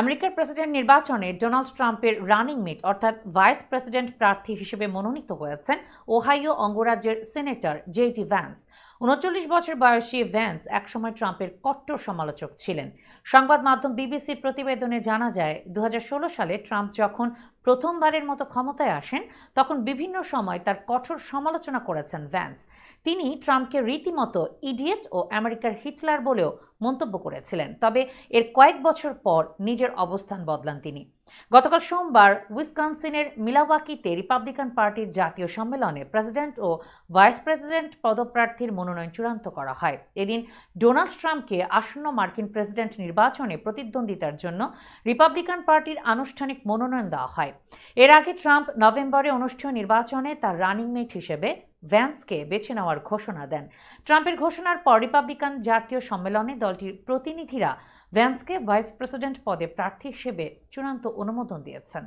আমেরিকার প্রেসিডেন্ট নির্বাচনে ডোনাল্ড ট্রাম্পের রানিং মেট, অর্থাৎ ভাইস প্রেসিডেন্ট প্রার্থী হিসেবে মনোনীত হয়েছেন ওহাইও অঙ্গরাজ্যের সিনেটর জেডি ভ্যান্স। উনচল্লিশ বছর বয়সী ভ্যান্স একসময় ট্রাম্পের কট্টর সমালোচক ছিলেন। সংবাদ মাধ্যম বিবিসির প্রতিবেদনে জানা যায় দু হাজার ষোলো সালে ট্রাম্প যখন প্রথমবারের মতো ক্ষমতায় আসেন, তখন বিভিন্ন সময় তার কঠোর সমালোচনা করেছেন ভ্যান্স। তিনি ট্রাম্পকে রীতিমতো ইডিয়েট ও আমেরিকার হিটলার বলেও মন্তব্য করেছিলেন। তবে এর কয়েক বছর পর নিজের অবস্থান বদলান তিনি। গতকাল সোমবার উইসকনসিনের মিলাওয়াকিতে রিপাবলিকান পার্টির জাতীয় সম্মেলনে প্রেসিডেন্ট ও ভাইস প্রেসিডেন্ট পদপ্রার্থীর মনোনয়ন চূড়ান্ত করা হয়। এদিন ডোনাল্ড ট্রাম্পকে আসন্ন মার্কিন প্রেসিডেন্ট নির্বাচনে প্রতিদ্বন্দ্বিতার জন্য রিপাবলিকান পার্টির আনুষ্ঠানিক মনোনয়ন দেওয়া হয়। এর আগে ট্রাম্প নভেম্বরে অনুষ্ঠেয় নির্বাচনে তার রানিং মেট হিসেবে ভ্যান্সকে বেছে নেওয়ার ঘোষণা দেন। ট্রাম্পের ঘোষণার পর রিপাবলিকান জাতীয় সম্মেলনে দলটির প্রতিনিধিরা ভ্যান্সকে ভাইস প্রেসিডেন্ট পদে প্রার্থী হিসেবে চূড়ান্ত অনুমোদন দিয়েছেন।